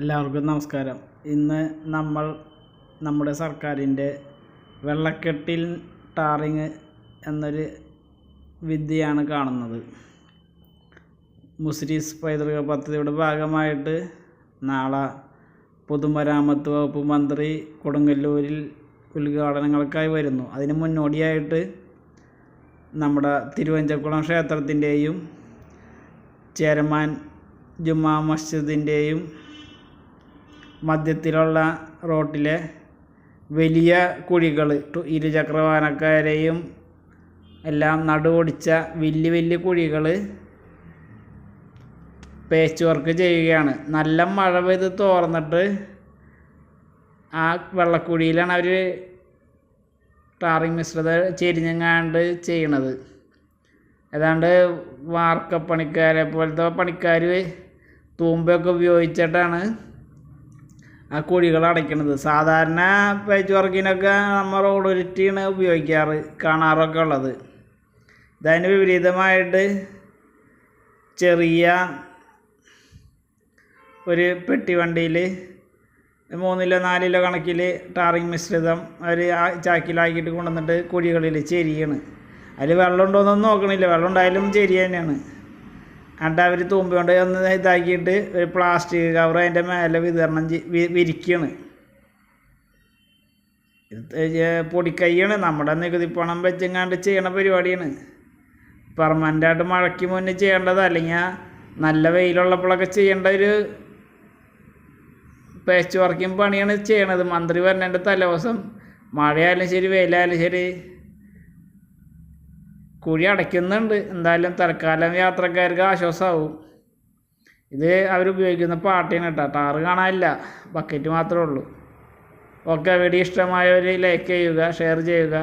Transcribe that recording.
എല്ലാവർക്കും നമസ്കാരം. ഇന്ന് നമ്മൾ നമ്മുടെ സർക്കാരിന്റെ വെള്ളക്കെട്ടിൽ ടാറിങ് എന്നൊരു വിദ്യയാണ് കാണുന്നത്. മുസ്ലിസ് പൈതൃക പദ്ധതിയുടെ ഭാഗമായിട്ട് നാളെ പൊതുമരാമത്ത് വകുപ്പ് മന്ത്രി കൊടുങ്ങല്ലൂരിൽ ഉദ്ഘാടനങ്ങൾക്കായി വരുന്നു. അതിന് മുന്നോടിയായിട്ട് നമ്മുടെ തിരുവഞ്ചക്കുളം ക്ഷേത്രത്തിന്റെയും ചേരമാൻ ജുമാ മസ്ജിദിന്റെയും മധ്യത്തിലുള്ള റോട്ടിലെ വലിയ കുഴികൾ ഇരുചക്ര വാഹനക്കാരെയും എല്ലാം നടുവൊടിച്ച വലിയ വലിയ കുഴികൾ പേച്ച് വർക്ക് ചെയ്യുകയാണ്. നല്ല മഴ പെയ്ത് തോർന്നിട്ട് ആ വെള്ളക്കുഴിയിലാണ് അവർ ടാറിങ് മിശ്രിത ചെരിഞ്ഞങ്ങാണ്ട് ചെയ്യണത്. ഏതാണ്ട് വാർക്കപ്പണിക്കാരെ പോലത്തെ പണിക്കാർ തൂമ്പയൊക്കെ ഉപയോഗിച്ചിട്ടാണ് ആ കുഴികൾ അടയ്ക്കണത്. സാധാരണ പേച്ച് വർക്കിനൊക്കെ നമ്മൾ റോഡ് ഉരുട്ടിയാണ് ഉപയോഗിക്കാറ് കാണാറൊക്കെ ഉള്ളത്. ഇതതിന് വിപരീതമായിട്ട് ചെറിയ ഒരു പെട്ടി വണ്ടിയിൽ മൂന്നിലോ നാലിലോ കണക്കിൽ ടാറിങ് മിശ്രിതം അവർ ചാക്കിലാക്കിയിട്ട് കൊണ്ടുവന്നിട്ട് കുഴികളിൽ ചെരിയാണ്. അതിൽ വെള്ളം ഉണ്ടോയെന്നൊന്നും നോക്കണില്ല. വെള്ളം ഉണ്ടായാലും ചെരി തന്നെയാണ്. എന്നിട്ട് അവർ തൂമ്പ കൊണ്ട് ഒന്ന് ഇതാക്കിയിട്ട് ഒരു പ്ലാസ്റ്റിക് കവർ അതിന്റെ മേലെ വിതരണം വിരിക്കുകയാണ് പൊടിക്കൈയാണ്. നമ്മുടെ നികുതി പണം വെച്ചെങ്ങാണ്ട് ചെയ്യണ പരിപാടിയാണ്. പെർമനന്റായിട്ട് മഴയ്ക്ക് മുന്നേ ചെയ്യേണ്ടത്. അല്ലെങ്കിൽ നല്ല വെയിലുള്ളപ്പോഴൊക്കെ ചെയ്യേണ്ട ഒരു പേച്ച് വർക്കിംഗ് പണിയാണ് ചെയ്യണത്. മന്ത്രി വരണേന്റെ തലേദിവസം മഴയായാലും ശരി വെയിലായാലും ശരി. കുഴി അടയ്ക്കുന്നുണ്ട്. എന്തായാലും തൽക്കാലം യാത്രക്കാർക്ക് ആശ്വാസമാവും ഇത് അവരുപയോഗിക്കുന്ന പാട്ടിയാണ് കേട്ടോ. ടാറ് കാണാനില്ല. ബക്കറ്റ് മാത്രമേ ഉള്ളൂ. ഓക്കെ വീഡിയോ ഇഷ്ടമായവർ ലൈക്ക് ചെയ്യുക ഷെയർ ചെയ്യുക.